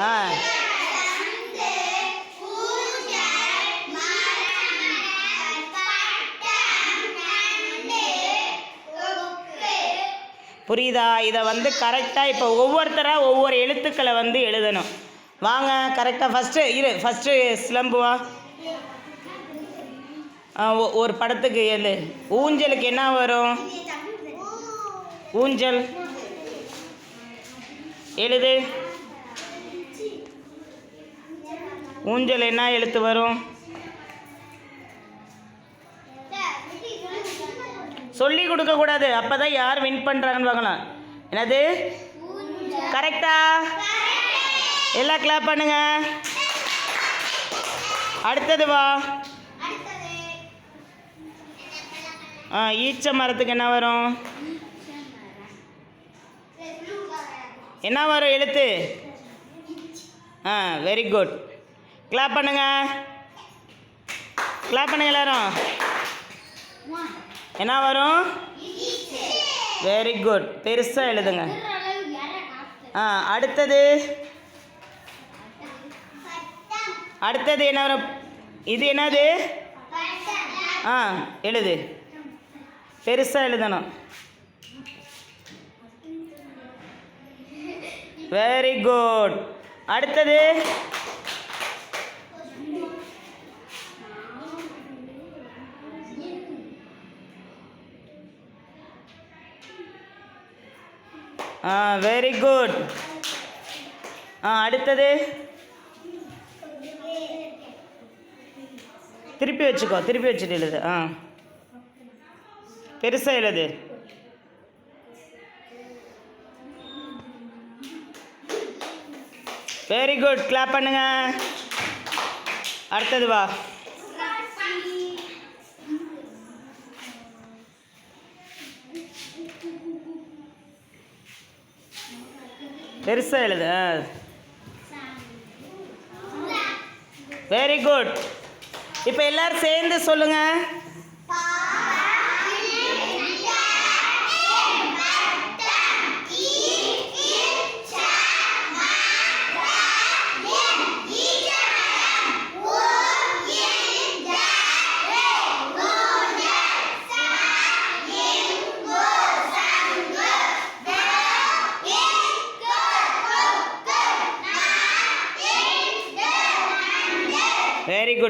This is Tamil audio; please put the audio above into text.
ஆ. புரியுதா? இதை வந்து கரெக்டாக இப்போ ஒவ்வொருத்தராக ஒவ்வொரு எழுத்துக்களை வந்து எழுதணும். வாங்க கரெக்டாக ஃபஸ்ட்டு இரு ஃபஸ்ட்டு சிலம்புவா. ஒரு படத்துக்கு எழு. ஊஞ்சலுக்கு என்ன வரும்? ஊஞ்சல். எழுது. ஊஞ்சல் என்ன எழுத்து வரும்? சொல்லி கொடுக்கக்கூடாது அப்போ தான் யார் வின் பண்ணுறாங்கன்னு பார்க்கலாம். என்னது? கரெக்டா? எல்லாம் கிளாப் பண்ணுங்க. அடுத்தது வா. ஆ ஈச்ச மரத்துக்கு என்ன வரும்? என்ன வரும் எழுத்து? ஆ வெரி குட் கிளாப் பண்ணுங்க. கிளாப் பண்ணுங்க எல்லாரும். என்ன வரும்? வெரி குட் பெருசாக எழுதுங்க. ஆ அடுத்தது. அடுத்தது என்ன வரும்? இது என்னது? ஆ எழுது. பெருசாக எழுதணும். வெரி குட் அடுத்தது. ஆ வெரி குட் ஆ அடுத்தது? திருப்பி வச்சுக்கோ திருப்பி வச்சுட்டு எழுது. ஆ. பெருசாக எழுது. வெரி குட் கிளாப் பண்ணுங்க. அடுத்தது வா. பெருசாக எழுது வெரி குட் இப்போ எல்லாரும் சேர்ந்து சொல்லுங்கள் very good.